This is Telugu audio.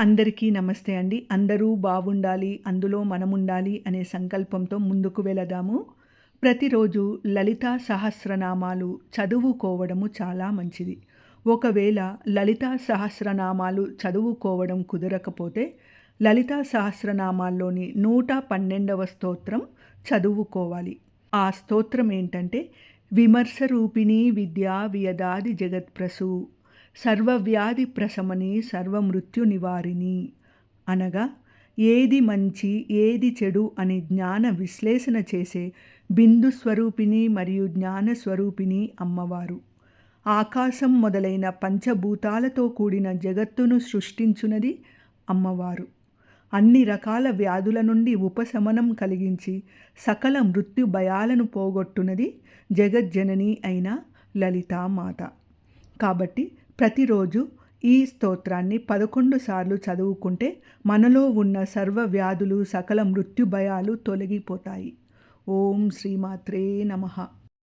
అందరికీ నమస్తే అండి. అందరూ బాగుండాలి అందులో మనముండాలి అనే సంకల్పంతో ముందుకు వెళదాము. ప్రతిరోజు లలితా సహస్రనామాలు చదువుకోవడము చాలా మంచిది. ఒకవేళ లలితా సహస్రనామాలు చదువుకోవడం కుదరకపోతే లలితా సహస్రనామాల్లోని నూట పన్నెండవ స్తోత్రం చదువుకోవాలి. ఆ స్తోత్రం ఏంటంటే విమర్శ రూపిణీ విద్యా వియదాది జగత్ప్రసూ సర్వవ్యాధి ప్రశమని సర్వమృత్యు నివారిణి. అనగా ఏది మంచి ఏది చెడు అని జ్ఞాన విశ్లేషణ చేసే బిందు స్వరూపిణి మరియు జ్ఞాన స్వరూపిణి అమ్మవారు. ఆకాశం మొదలైన పంచభూతాలతో కూడిన జగత్తును సృష్టించునది అమ్మవారు. అన్ని రకాల వ్యాధుల నుండి ఉపశమనం కలిగించి సకల మృత్యు భయాలను పోగొట్టునది జగజ్జనని అయిన లలితామాత. కాబట్టి ప్రతిరోజు ఈ స్తోత్రాన్ని పదకొండు సార్లు చదువుకుంటే మనలో ఉన్న సర్వ వ్యాధులు సకల మృత్యు భయాలు తొలగిపోతాయి. ఓం శ్రీమాత్రే నమః.